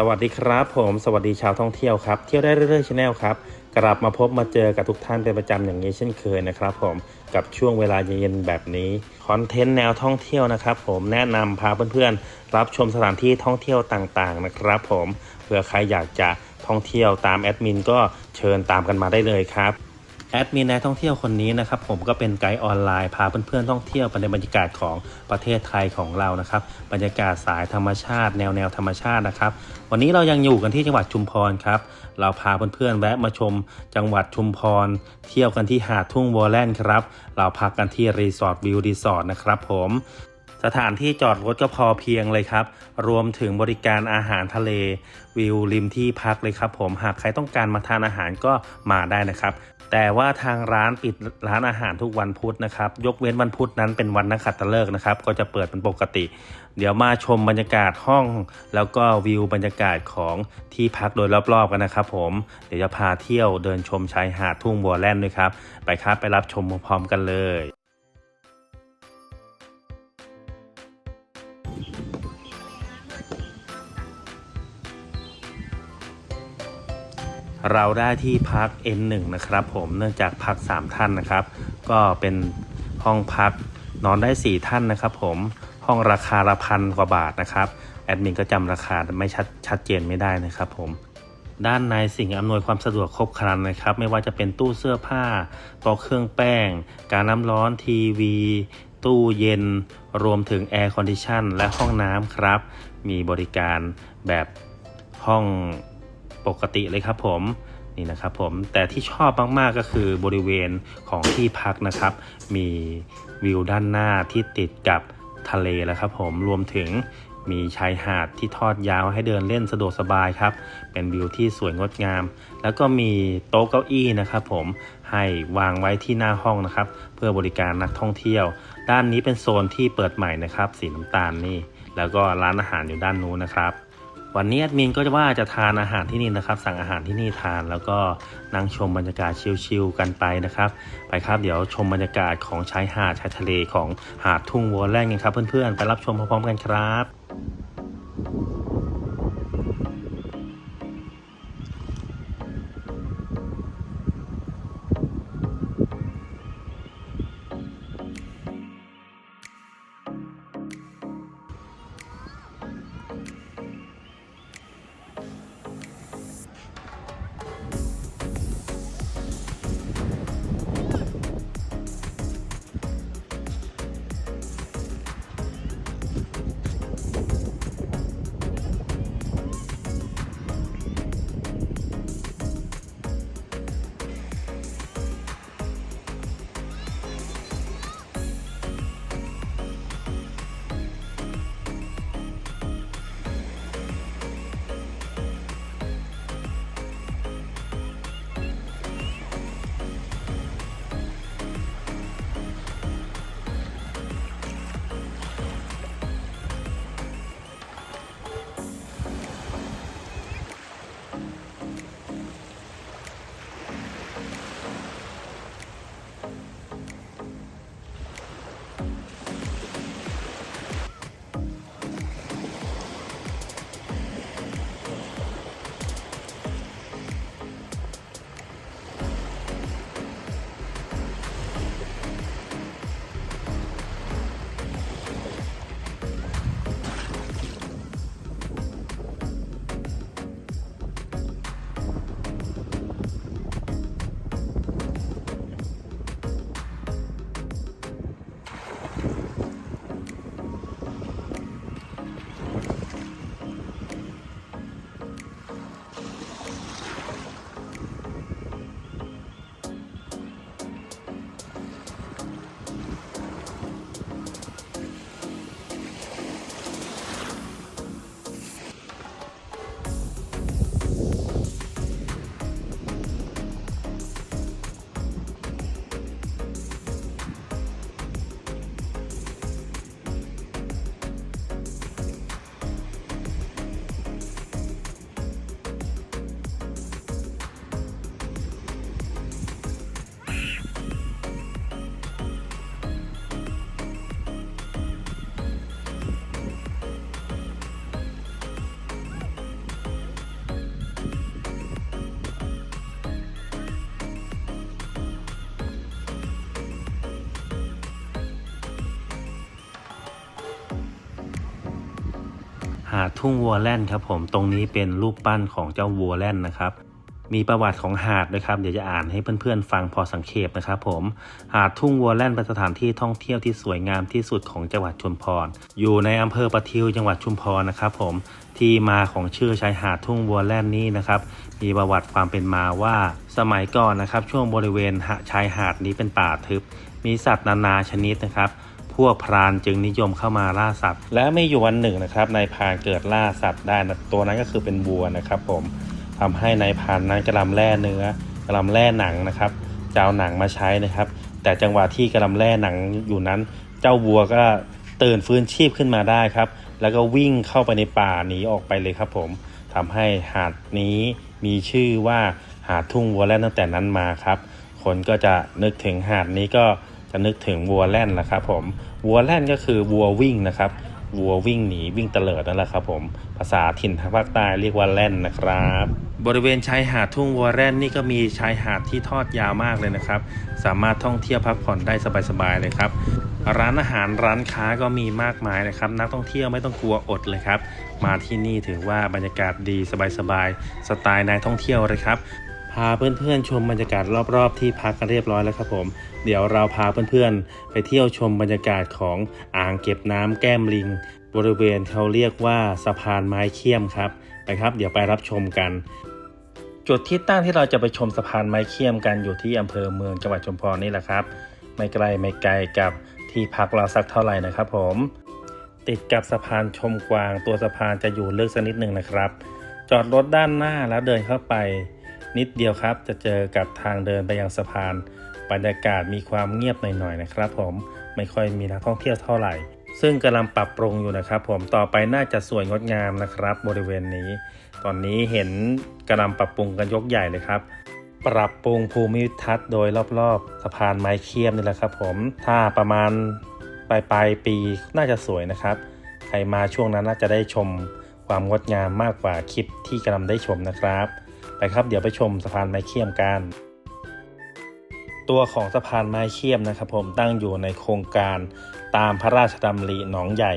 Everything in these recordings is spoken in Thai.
สวัสดีครับผมสวัสดีชาวท่องเที่ยวครับเที่ยวได้เรื่อยๆชาแนลครับกลับมาพบมาเจอกับทุกท่านเป็นประจำอย่างนี้เช่นเคยนะครับผมกับช่วงเวลาเย็นๆแบบนี้คอนเทนต์แนวท่องเที่ยวนะครับผมแนะนำพาเพื่อนๆ รับชมสถานที่ท่องเที่ยวต่างๆนะครับผมเผื่อใครอยากจะท่องเที่ยวตามแอดมินก็เชิญตามกันมาได้เลยครับ แอดมินนายท่องเที่ยวคนนี้นะครับผมก็เป็นไกด์ออนไลน์พาเพื่อนๆท่องเที่ยวไปในบรรยากาศของประเทศไทยของเรานะครับบรรยากาศสายธรรมชาติ แนวแนวธรรมชาตินะครับ วันนี้เรายังอยู่กันที่จังหวัดชุมพรครับเราพาเพื่อนๆแวะมาชมจังหวัดชุมพร เที่ยวกันที่หาดทุ่งวอลแลนด์ครับ เราพักกันที่รีสอร์ทวิวรีสอร์ทนะครับผม สถานที่จอดรถก็พอเพียงเลยครับ รวมถึงบริการอาหารทะเล วิวริมที่พักเลยครับ ผมหากใครต้องการมาทานอาหารก็มาได้นะครับ แต่ว่าทางร้านปิดร้านอาหารทุกวันพุธนะครับ ยกเว้นวันพุธนั้นเป็นวันนักขัตฤกษ์นะครับ ก็จะเปิดเป็นปกติ เดี๋ยวมาชมบรรยากาศห้อง แล้วก็วิวบรรยากาศของที่พักโดยรอบๆกันนะครับ ผมเดี๋ยวจะพาเที่ยวเดินชมชายหาดทุ่งบัวแล่นด้วยครับ ไปครับไปรับชมพร้อมๆกันเลย เราได้ที่พัก N1 นะครับ ผมเนื่องจากพัก 3 ท่านนะครับ ก็เป็นห้องพักนอนได้ 4 ท่านนะครับ ผมห้องราคาละพันกว่าบาทนะครับแอดมินก็จำราคาไม่ชัดชัดเจนไม่ได้นะครับผมด้านในสิ่งอำนวยความสะดวกครบครันนะครับ ไม่ว่าจะเป็นตู้เสื้อผ้าโต๊ะเครื่องแป้ง การน้ำร้อนทีวี ตู้เย็น รวมถึงแอร์คอนดิชันและห้องน้ำครับ มีบริการแบบห้อง ปกติเลยครับผมนี่นะครับผมแต่ที่ชอบมากๆก็คือบริเวณของที่พักนะครับ มีวิวด้านหน้าที่ติดกับทะเลแล้วครับผมรวมถึงมีชายหาดที่ทอดยาวให้เดินเล่นสะดวกสบายครับ เป็นวิวที่สวยงดงาม แล้วก็มีโต๊ะเก้าอี้นะครับผมให้วางไว้ที่หน้าห้องนะครับ เพื่อบริการนักท่องเที่ยว ด้านนี้เป็นโซนที่เปิดใหม่นะครับ สีน้ำตาลนี่ แล้วก็ร้านอาหารอยู่ด้านนู้นนะครับ วันนี้แอดมินก็จะว่าจะทานอาหารที่นี่นะครับ สั่งอาหารที่นี่ทานแล้วก็นั่งชมบรรยากาศชิลๆกันไปนะครับ ไปครับเดี๋ยวชมบรรยากาศของชายหาดชายทะเลของหาดทุ่งวัวแล่นกันครับเพื่อนๆไปรับชมพร้อมๆกันครับาดทุ่งวัวแล่นครับผมตรงนี้เป็นรูปปั้นของเจ้าวัวแล่นนะครับ มีประวัติของหาดด้วยครับเดี๋ยวจะอ่านให้เพื่อนๆฟังพอสังเขปนะครับผมหาดทุ่งวัวแล่นเป็นสถานที่ท่องเที่ยวที่สวยงามที่สุดของจังหวัดชุมพร อยู่ในอำเภอประทิวจังหวัดชุมพรนะครับผมที่มาของชื่อชายหาดทุ่งวัวแล่นนี้นะครับมีประวัติความเป็นมาว่าสมัยก่อนนะครับ ช่วงบริเวณชายหาดนี้เป็นป่าทึบ มีสัตว์นานาชนิดนะครับ พวกพรานจึงนิยมเข้ามาล่าสัตว์ และไม่อยู่วันหนึ่งนะครับนายพรานเกิดล่าสัตว์ได้นะตัวนั้นก็คือเป็นวัวนะครับผมทำให้นายพรานนั้นกระลำแร่เนื้อกระลำแร่หนังนะครับจะเอาหนังมาใช้นะครับ แต่จังหวะที่กระลำแร่หนังอยู่นั้น เจ้าวัวก็ตื่นฟื้นชีพขึ้นมาได้ครับ แล้วก็วิ่งเข้าไปในป่าหนีออกไปเลยครับผมทำให้หาดนี้มีชื่อว่าหาดทุ่งวัวแล่นตั้งแต่นั้นมาครับ คนก็จะนึกถึงหาดนี้ก็จะนึกถึงวัวแล่นแหละครับผม วัวแล่นก็คือวัววิ่งนะครับวัววิ่งหนีวิ่งเตลิดนั่นแหละครับผมภาษาถิ่นทางภาคใต้เรียกว่าแล่นนะครับ บริเวณชายหาดทุ่งวัวแล่นนี่ก็มีชายหาดที่ทอดยาวมากเลยนะครับ สามารถท่องเที่ยวพักผ่อนได้สบายๆเลยครับ ร้านอาหารร้านค้าก็มีมากมายเลยครับ นักท่องเที่ยวไม่ต้องกลัวอดเลยครับ มาที่นี่ถือว่าบรรยากาศดีสบายๆสไตล์นายท่องเที่ยวเลยครับาเพื่อนๆชมบรรยากาศรอบๆที่พักกันเรียบร้อยแล้วครับผม เดี๋ยวเราพาเพื่อนๆ ไปเที่ยวชมบรรยากาศของอ่างเก็บน้ำแก้มลิง บริเวณเขาเรียกว่าสะพานไม้เขี้ยมครับไปครับ เดี๋ยวไปรับชมกัน จุดที่ตั้งที่เราจะไปชมสะพานไม้เขี้ยมกันอยู่ที่อำเภอเมืองจังหวัดชุมพรนี่แหละครับ ไม่ไกลไม่ไกลกับที่พักเราสักเท่าไหร่นะครับ ผม ติดกับสะพานชมกวาง ตัวสะพานจะอยู่ลึกสักนิดหนึ่งนะครับ จอดรถด้านหน้าแล้วเดินเข้าไป นิดเดียวครับ จะเจอกับทางเดินไปยังสะพานบรรยากาศมีความเงียบหน่อยๆนะครับ ผมไม่ค่อยมีนักท่องเที่ยวเท่าไหร่ ซึ่งกำลังปรับปรุงอยู่นะครับ ผมต่อไปน่าจะสวยงดงามนะครับ บริเวณนี้ ตอนนี้เห็นกำลังปรับปรุงกันยกใหญ่เลยครับปรับปรุงภูมิทัศน์โดยรอบๆ สะพานไม้เคียมนี่แหละครับ ผม ถ้าประมาณปลายปลายปีน่าจะสวยนะครับ ใครมาช่วงนั้นน่าจะได้ชมความงดงามมากกว่าคลิปที่กำลังได้ชมนะครับ ไปครับเดี๋ยวไปชมสะพานไม้เคียมกัน ตัวของสะพานไม้เคียมนะครับผมตั้งอยู่ในโครงการตามพระราชดำริหนองใหญ่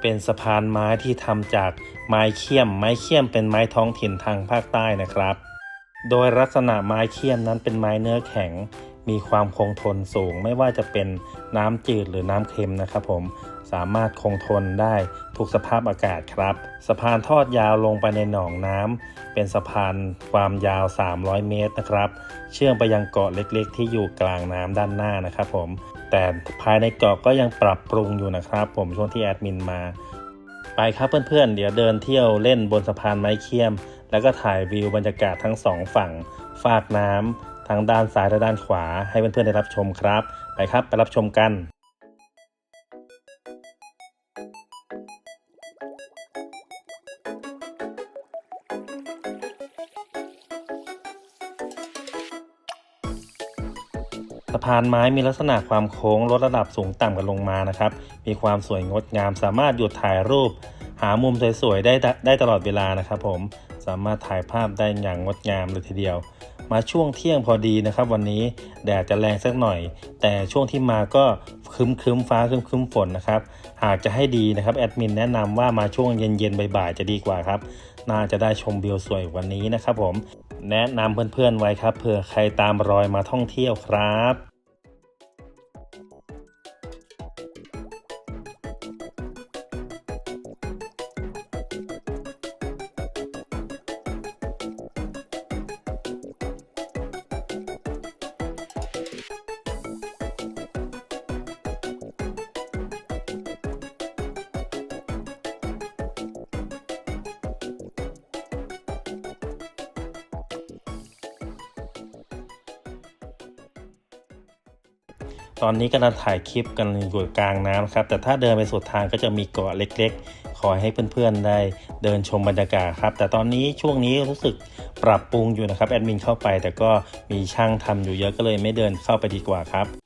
เป็นสะพานไม้ที่ทำจากไม้เคียม ไม้เคียมเป็นไม้ท้องถิ่นทางภาคใต้นะครับ โดยลักษณะไม้เคียมนั้นเป็นไม้เนื้อแข็ง มีความคงทนสูง ไม่ว่าจะเป็นน้ำจืดหรือน้ำเค็มนะครับผมสามารถคงทนได้ทุกสภาพอากาศครับ สะพานทอดยาวลงไปในหนองน้ำเป็นสะพานความยาว 300 เมตรนะครับ เชื่อมไปยังเกาะเล็กๆ ที่อยู่กลางน้ำด้านหน้านะครับผมแต่ภายในเกาะก็ยังปรับปรุงอยู่นะครับ ผมช่วงที่แอดมินมา ไปครับเพื่อนๆ เดี๋ยวเดินเที่ยวเล่นบนสะพานไม้เคียม แล้วก็ถ่ายวิวบรรยากาศทั้งสองฝั่ง ฝากน้ำ ทั้งด้านซ้ายและด้านขวาให้เพื่อนๆได้รับชมครับ ไปครับไปรับชมกันสะพานไม้มีลักษณะความโค้งลดระดับสูงต่ำกันลงมานะครับ มีความสวยงดงาม สามารถหยุดถ่ายรูป หามุมสวยๆได้ได้ตลอดเวลานะครับผม สามารถถ่ายภาพได้อย่างงดงามเลยทีเดียว มาช่วงเที่ยงพอดีนะครับ วันนี้แดดจะแรงสักหน่อย แต่ช่วงที่มาก็คึ้มคึ้มฟ้าคึ้มคึ้มฝนนะครับหากจะให้ดีนะครับแอดมินแนะนำว่ามาช่วงเย็นเย็นบ่ายๆจะดีกว่าครับน่าจะได้ชมวิวสวยวันนี้นะครับผมแนะนำเพื่อนๆไว้ครับเผื่อใครตามรอยมาท่องเที่ยวครับ ตอนนี้กำลังถ่ายคลิปกันอยู่กลางน้ำครับ แต่ถ้าเดินไปสุดทางก็จะมีเกาะเล็กๆ ขอให้เพื่อนๆได้เดินชมบรรยากาศครับ แต่ตอนนี้ช่วงนี้รู้สึกปรับปรุงอยู่นะครับแอดมินเข้าไป แต่ก็มีช่างทำอยู่เยอะก็เลยไม่เดินเข้าไปดีกว่าครับ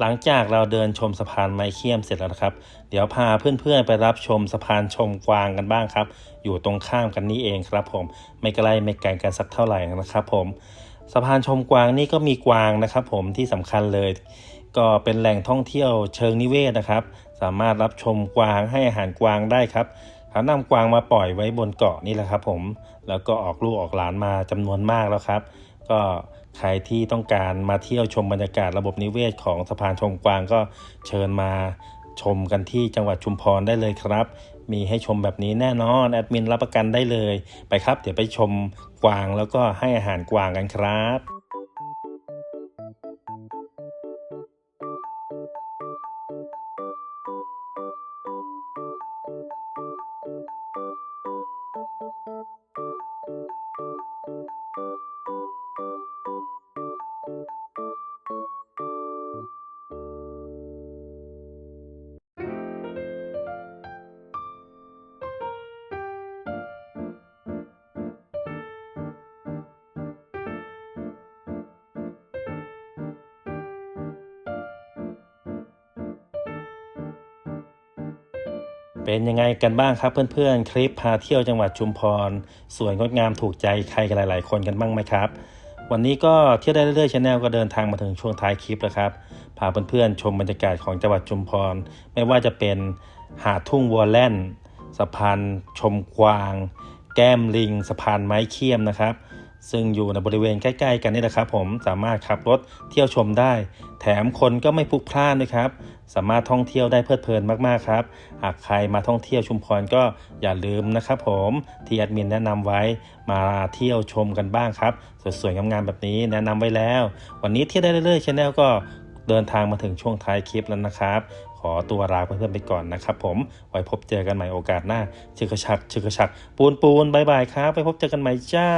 หลังจากเราเดินชมสะพานไม้เคียมเสร็จแล้วนะครับ เดี๋ยวพาเพื่อนๆไปรับชมสะพานชมกวางกันบ้างครับ อยู่ตรงข้ามกันนี่เองครับ ผมไม่ไกลไม่ไกลกันสักเท่าไหร่นะครับ ผมสะพานชมกวางนี่ก็มีกวางนะครับ ผมที่สำคัญเลย ก็เป็นแหล่งท่องเที่ยวเชิงนิเวศนะครับ สามารถรับชมกวางให้อาหารกวางได้ครับเขานำกวางมาปล่อยไว้บนเกาะนี่แหละครับ ผมแล้วก็ออกลูกออกหลานมาจำนวนมากแล้วครับ ก็ ใครที่ต้องการมาเที่ยวชมบรรยากาศระบบนิเวศของสะพานชมกวางก็เชิญมาชมกันที่จังหวัดชุมพรได้เลยครับ มีให้ชมแบบนี้แน่นอนแอดมินรับประกันได้เลย ไปครับ เดี๋ยวไปชมกวางแล้วก็ให้อาหารกวางกันครับ เป็นยังไงกันบ้างครับเพื่อนๆ คลิปพาเที่ยวจังหวัดชุมพร สวยงดงามถูกใจใครกันหลาย ๆ คนกันบ้างไหมครับ วันนี้ก็เที่ยวได้เรื่อยๆชาแนลก็เดินทางมาถึงช่วงท้ายคลิปแล้วครับ พาเพื่อนๆชมบรรยากาศของจังหวัดชุมพร ไม่ว่าจะเป็นหาดทุ่งวัวแล่นสะพานชมกวาง แก้มลิง สะพานไม้เคียมนะครับ ซึ่งอยู่ในบริเวณใกล้ ๆ กันนี่แหละครับผมสามารถขับรถเที่ยวชมได้ แถมคนก็ไม่พลุกพล่านด้วยครับ สามารถท่องเที่ยวได้เพลิดเพลินมากๆครับ หากใครมาท่องเที่ยวชุมพรก็อย่าลืมนะครับผมที่แอดมินแนะนำไว้มาเที่ยวชมกันบ้างครับสวยๆงามๆแบบนี้แนะนำไว้แล้ว วันนี้เที่ยวได้เรื่อยๆชาแนลก็เดินทางมาถึงช่วงท้ายคลิปแล้วนะครับ ขอตัวลาเพื่อนๆไปก่อนนะครับผม ไว้พบเจอกันใหม่โอกาสหน้าชึกกระชักชึกกรชัก ปูนปูนบายบายครับไว้พบเจอกันใหม่จ้า